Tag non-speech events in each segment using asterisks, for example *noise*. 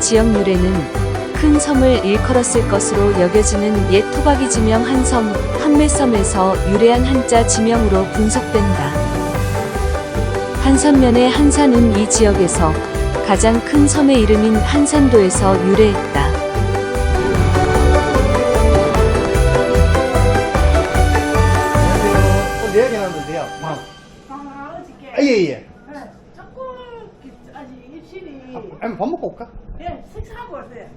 지역 유래는 큰 섬을 일컬었을 것으로 여겨지는 옛 토박이 지명 한섬, 한매섬에서 유래한 한자 지명으로 분석된다. 한산면의 한산은 이 지역에서 가장 큰 섬의 이름인 한산도에서 유래했다. 아, 아니, 밥 먹고 올까? 예, 식사하고 왔어요.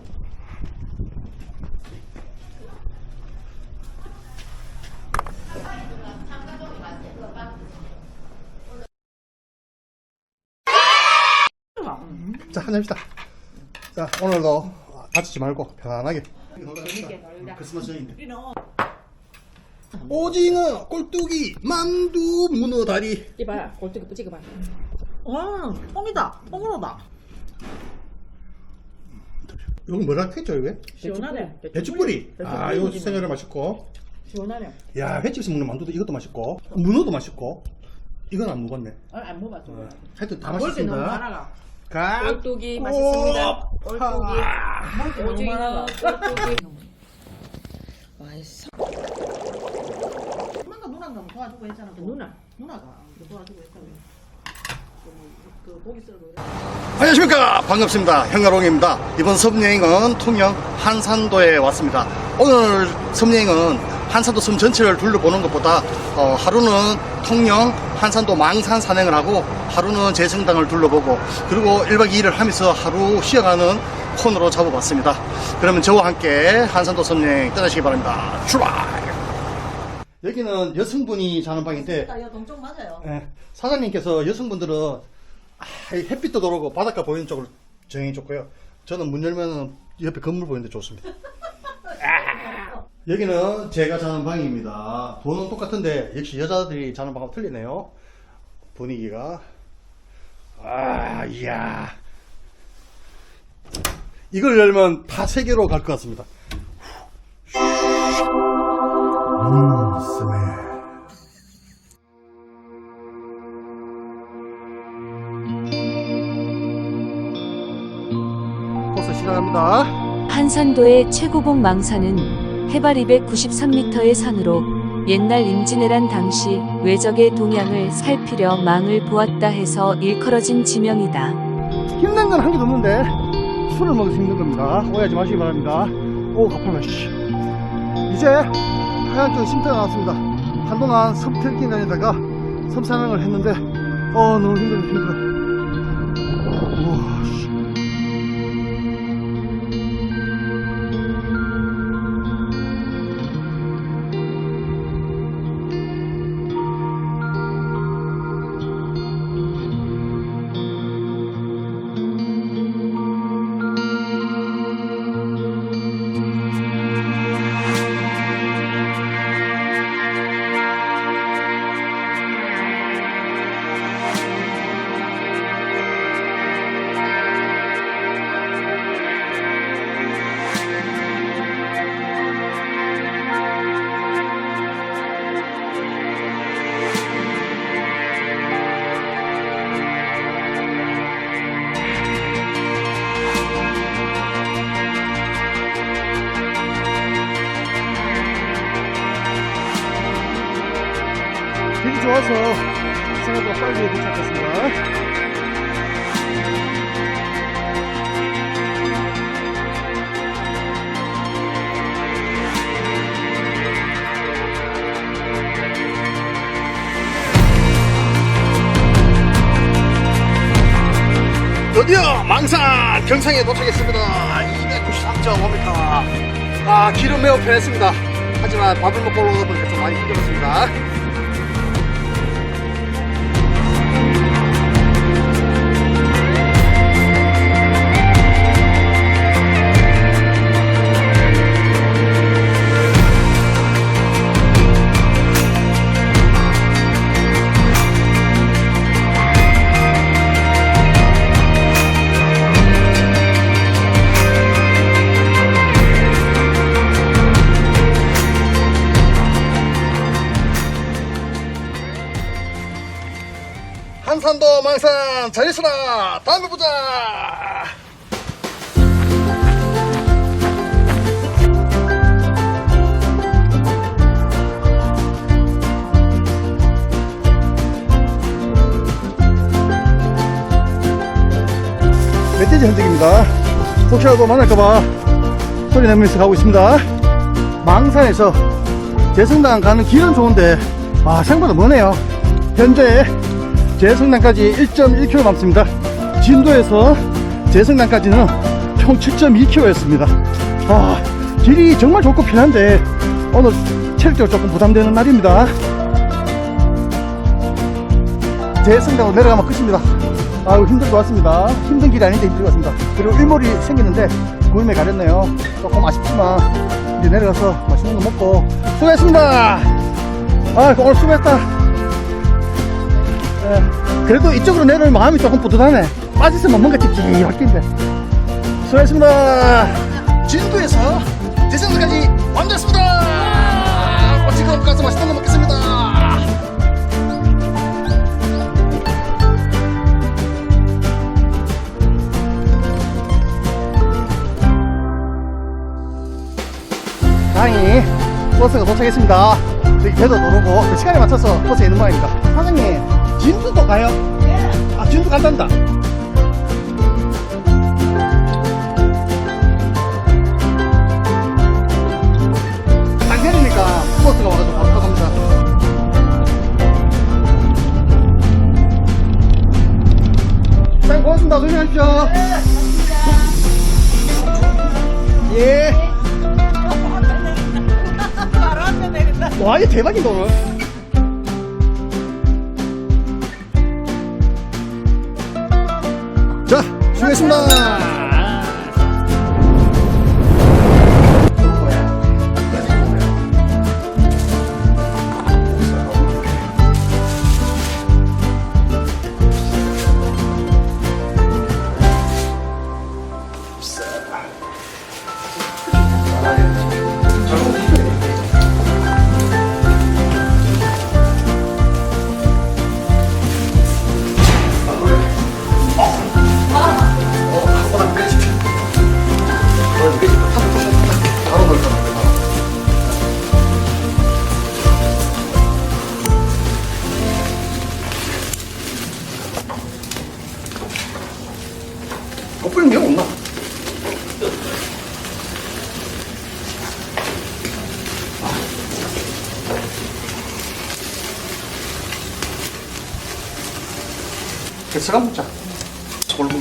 자, 한잔합시다. 자, 오늘도 다치지 말고 편안하게. 크리스마스 전인데. 오징어, 꼴뚜기, 만두, 문어 다리. 이봐라 골뚜기 또 찍어봐 와, 뽕이다. 뽕으로다. 여기 뭐라 했죠, 이게? 시원하네. 배추뿌리. 아, 이거 생각을 맛있고. 시원하네 야, 횟집에서 먹는 만두도 이것도 맛있고. 문어도 맛있고. 이건 안 먹었네. 아, 안 먹어봤어 하여튼 다 먹을 게 너무 맛있습니다. 가. 꼴뚜기 맛있습니다 오, 꼴뚜기 오징어. 꼴뚜기 맛있어 엄마가 누나가 도와주고 했잖아. 누나 누나가 도와주고 했잖아. 안녕하십니까. 반갑습니다. 형가롱입니다. 이번 섬여행은 통영 한산도에 왔습니다. 오늘 섬여행은 한산도 섬 전체를 둘러보는 것보다 어, 하루는 통영 한산도 망산 산행을 하고 하루는 제성당을 둘러보고 그리고 1박 2일을 하면서 하루 쉬어가는 코너로 잡아봤습니다. 그러면 저와 함께 한산도 섬여행 떠나시기 바랍니다. 출발 여기는 여성분이 자는 방인데 야, 동쪽 맞아요. 예, 사장님께서 여성분들은 아, 이 햇빛도 들어오고 바닷가 보이는 쪽을 정해 줬고요. 저는 문 열면 옆에 건물 보이는데 좋습니다. *laughs* 아, 여기는 제가 자는 방입니다. 돈은 똑같은데 역시 여자들이 자는 방하고 틀리네요. 분위기가 아 이야 이걸 열면 다 세계로 갈 것 같습니다. 음, 시작합니다. 한산도의 최고봉 망산은 해발 293m의 산으로 옛날 임진왜란 당시 외적의 동향을 살피려 망을 보았다 해서 일컬어진 지명이다. 힘든 건 한 개도 없는데 술을 먹어서 힘든 겁니다. 오해하지 마시기 바랍니다. 오 가팔 씨. 이제 하얀 쪽에 쉼터가 나왔습니다. 한동안 섬 트레킹 다니다가 섬 산행을 했는데 어 너무 힘들어 힘들어. 우와 좋아서 생각보다 빨리 도착했습니다. 드디어 망산 경상에 도착했습니다. 293.5m. 아, 길은 매우 편했습니다. 하지만 밥을 먹고 올라오다 보니까 좀 많이 힘들었습니다. 산도 망상 잘 있어라 다음에 보자. 멧돼지 현직입니다. 혹시라도 만날까봐 소리 내면서 가고 있습니다. 망산에서 제성당 가는 길은 좋은데 아 생각보다 머네요. 현재 재성당까지 1.1km 남습니다. 진도에서 재성당까지는 총 7.2km였습니다. 아, 길이 정말 좋고 편한데, 오늘 체력적으로 조금 부담되는 날입니다. 재성당으로 내려가면 끝입니다. 아유, 힘들고 왔습니다. 힘든 길이 아닌데 힘들고 왔습니다. 그리고 일몰이 생기는데 구름에 가렸네요. 조금 아쉽지만, 이제 내려가서 맛있는 거 먹고, 수고했습니다! 아, 오늘 수고했다. 예, 그래도 이쪽으로 내려올 마음이 조금 뿌듯하네. 빠졌으면 뭔가 찝찝할텐데. 수고했습니다. 진도에서 대전까지 완주했습니다. 어, 지금 가서 맛있는 거 먹겠습니다. 다행히 버스가 도착했습니다. 저기 배도 누르고 그 시간에 맞춰서 버스에 있는 모양입니다. 사장님, 진도도 가요? 아, 진도 간단다. 당연이니까 버스가 와가지고 바로 갑니다. 사장님 고맙습니다. 조심하십시오. 예. *laughs* 와, 이게 대박이다, 오늘. 수고했습니다. 개수가 먹자. 골무.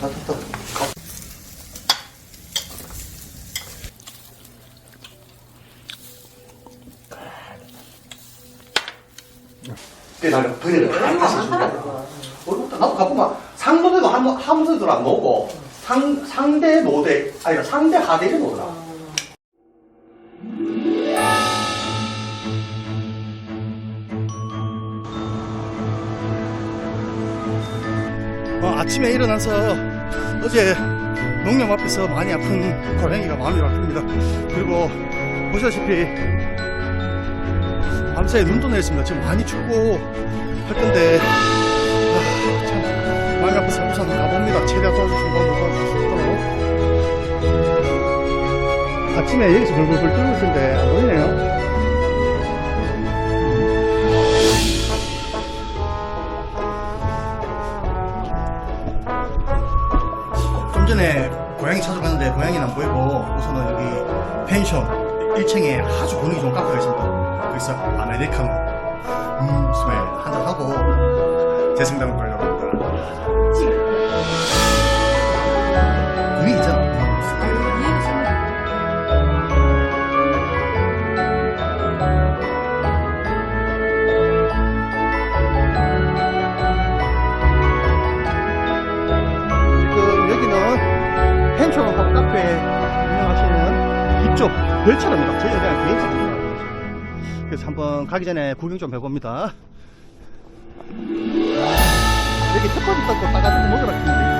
다 됐다. 나는 버리는 거 나도 가보면 상노대도 한, 한 번도 안 놓고 상, 상대 노대 아니 상대 하대를 놓더라 아침에 일어나서 어제 농협 앞에서 많이 아픈 고양이가 마음이 아픕니다. 그리고 보시다시피 밤사이 눈도 내렸습니다. 지금 많이 춥고 할 건데 아, 참 마음이 아파서 우선 가봅니다. 최대한 도와줄 수 있도록 아침에 여기서 벌벌벌 떨고 있는데 안 보이네요. 전에 고양이 찾아갔는데 고양이는 안 보이고 우선은 여기 펜션 1층에 아주 분위기 좋은 카페가 있습니다. 거기서 아메리카노 음, 스멜 한잔 하고 대승당으로 가려고 합니다. 분위기 있잖아. 별처럼입니다. 저희가 그냥 개인적입니다. 그래서 한번 가기 전에 구경 좀 해봅니다. 여기 턱걸이 떡고 따가지고 먹으라 했는데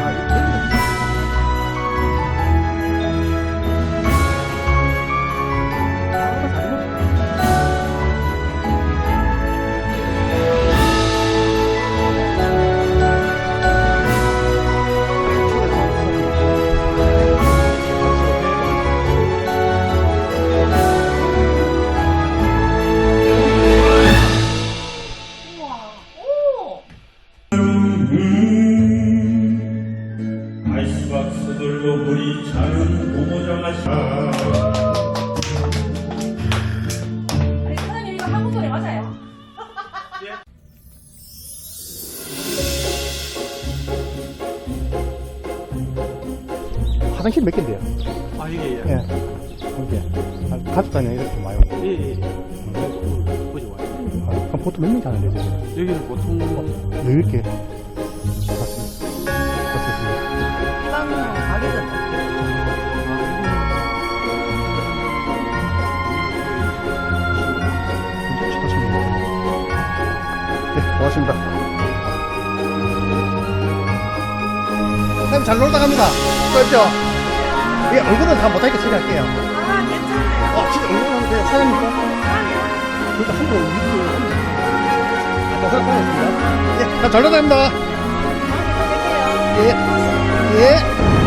화장실 몇 개인데요? 아, 이게, 예. 예. 이게 아, 가족 단위 이렇게 와요. 예, 예. 예. 보지 와요. 아, 그럼 보통 몇명 자는데 지금? 여기는 보통, 이렇게 맞습니다. 좋습니다. 네, 고맙습니다. 선생님 잘 놀다 갑니다. 수고하십시오. 예, 얼굴은 다 못하니까 처리할게요. 아, 괜찮아요. 어, 진짜 얼굴은 하면 돼요. 사장님과? 그러니까 한번 믿고. 아까 생각하겠습니다. 예, 자, 잘 놀다 갑니다. 예, 예.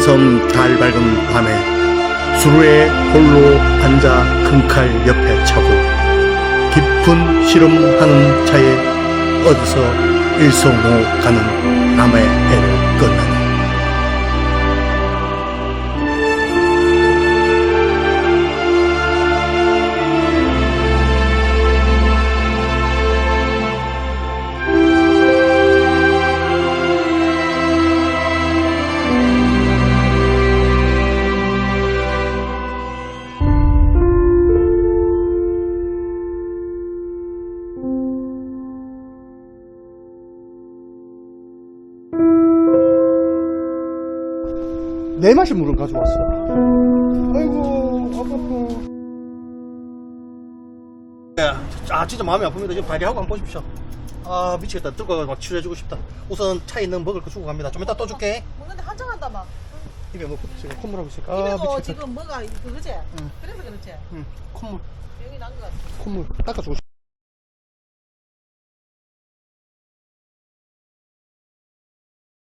한산섬 달 밝은 밤에 수루에 홀로 앉아 금칼 옆에 차고 깊은 실험하는 차에 어디서 일성호 가는 남의 배를 내 마실 물을 가져왔어. 아이고, 아깝다. 아, 진짜 마음이 아픕니다. 지금 발이하고 한번 보십시오. 아, 미치겠다. 들고 막 치료해주고 싶다. 우선 차에 있는 먹을 거 주고 갑니다. 좀 이따 또 줄게. 먹는데 한정한다 막. 입에 뭐 지금 콧물 하고 있을까? 아, 입에도 미치겠다. 지금 뭐가 그거지? 그래서 그렇지. 응, 콧물, 병이 난것 같아. 콧물. 닦아주고 싶다.